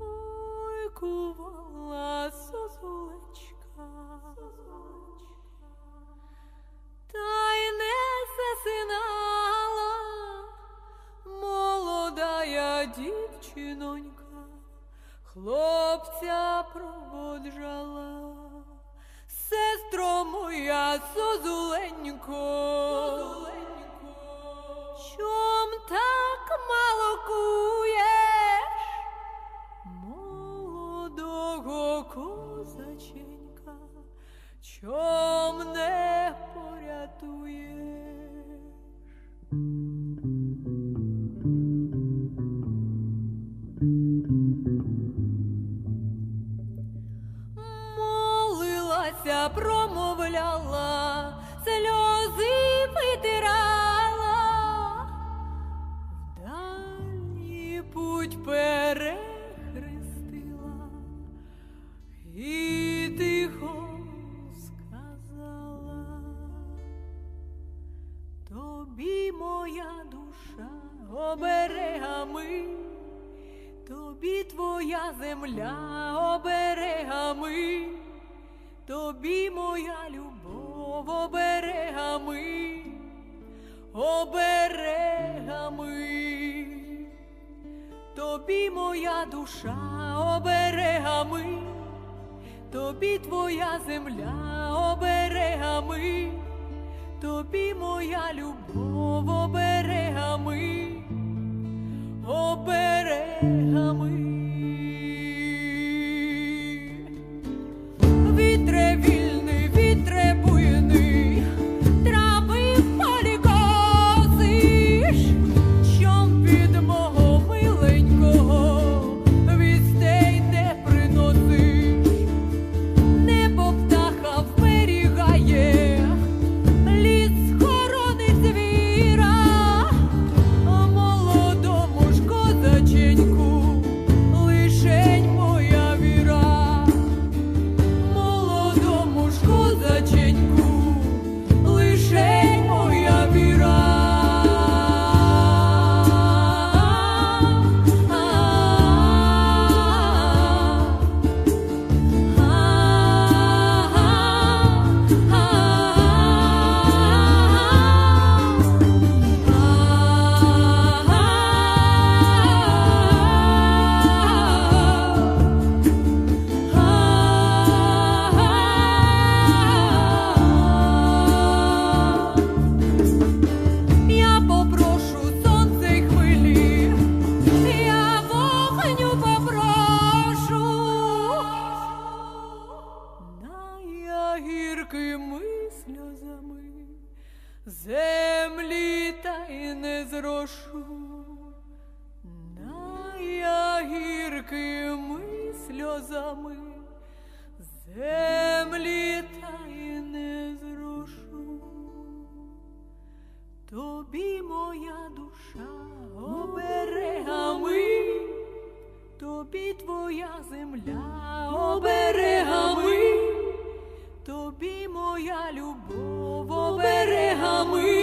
Ой, кувала созулечка, та Дівчинонька, хлопця проводжала, сестро моя созуленько. Чом так мало куєш? Молилася, промовляла, сльози витирала, в дальній путь перехрестила і тихо сказала, тобі моя душа оберегами, тобі твоя земля оберегами, тобі моя любов оберегами, оберегами. Тобі моя душа оберегами, тобі твоя земля оберегами, тобі моя любов оберегами, оберегами. Землі та й не зрошу, на я гіркими сльозами we